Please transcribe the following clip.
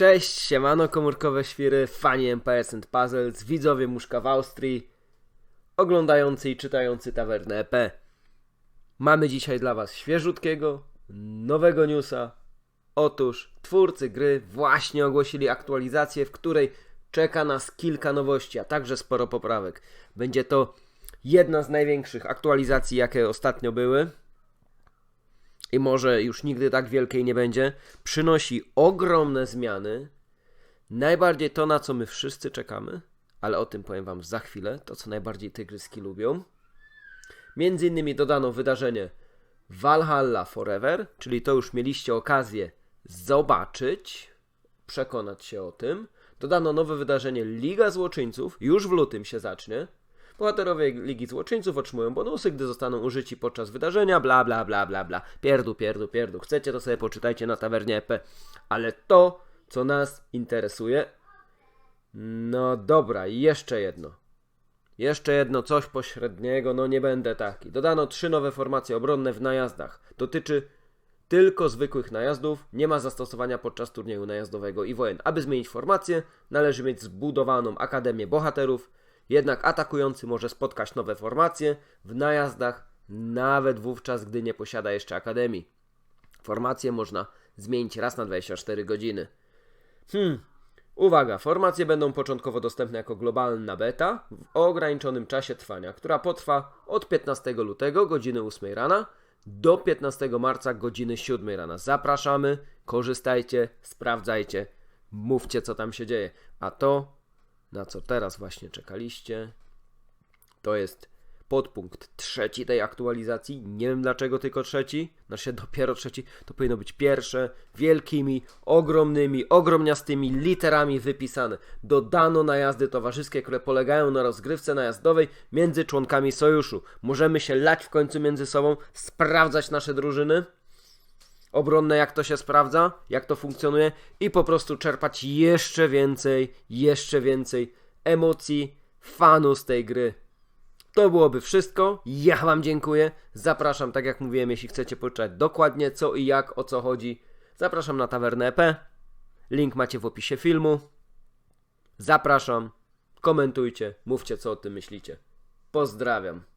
Cześć, siemano komórkowe świry, fani MPS and Puzzles, widzowie Muszka w Austrii, oglądający i czytający Tavernę EP. Mamy dzisiaj dla Was świeżutkiego, nowego newsa. Otóż twórcy gry właśnie ogłosili aktualizację, w której czeka nas kilka nowości, a także sporo poprawek. Będzie to jedna z największych aktualizacji, jakie ostatnio były i może już nigdy tak wielkiej nie będzie, przynosi ogromne zmiany. Najbardziej to, na co my wszyscy czekamy, ale o tym powiem Wam za chwilę, to co najbardziej tygryski lubią. Między innymi dodano wydarzenie Valhalla Forever, czyli to już mieliście okazję zobaczyć, przekonać się o tym. Dodano nowe wydarzenie Liga Złoczyńców, już w lutym się zacznie. Bohaterowie Ligi Złoczyńców otrzymują bonusy, gdy zostaną użyci podczas wydarzenia, bla bla bla bla bla. Pierdu, pierdu, pierdu. Chcecie, to sobie poczytajcie na tawernie EP. Ale to, co nas interesuje... No dobra, jeszcze jedno. Jeszcze jedno coś pośredniego, no nie będę taki. Dodano trzy nowe formacje obronne w najazdach. Dotyczy tylko zwykłych najazdów, nie ma zastosowania podczas turnieju najazdowego i wojen. Aby zmienić formację, należy mieć zbudowaną Akademię Bohaterów, jednak atakujący może spotkać nowe formacje w najazdach, nawet wówczas, gdy nie posiada jeszcze Akademii. Formację można zmienić raz na 24 godziny. Hmm, Uwaga, formacje będą początkowo dostępne jako globalna beta w ograniczonym czasie trwania, która potrwa od 15 lutego godziny 8 rana do 15 marca godziny 7 rana. Zapraszamy, korzystajcie, sprawdzajcie, mówcie co tam się dzieje. A to, na co teraz właśnie czekaliście, to jest podpunkt trzeci tej aktualizacji. Nie wiem dlaczego tylko trzeci, znaczy dopiero trzeci. To powinno być pierwsze, wielkimi, ogromnymi, ogromniastymi literami wypisane. Dodano najazdy towarzyskie, które polegają na rozgrywce najazdowej między członkami sojuszu. Możemy się lać w końcu między sobą, sprawdzać nasze drużyny obronne, jak to się sprawdza, jak to funkcjonuje i po prostu czerpać jeszcze więcej, jeszcze więcej emocji, fanu z tej gry. To byłoby wszystko. Ja Wam dziękuję. Zapraszam, tak jak mówiłem, jeśli chcecie poczytać dokładnie co i jak, o co chodzi. Zapraszam na tawernę EP. Link macie w opisie filmu. Zapraszam. Komentujcie, mówcie co o tym myślicie. Pozdrawiam.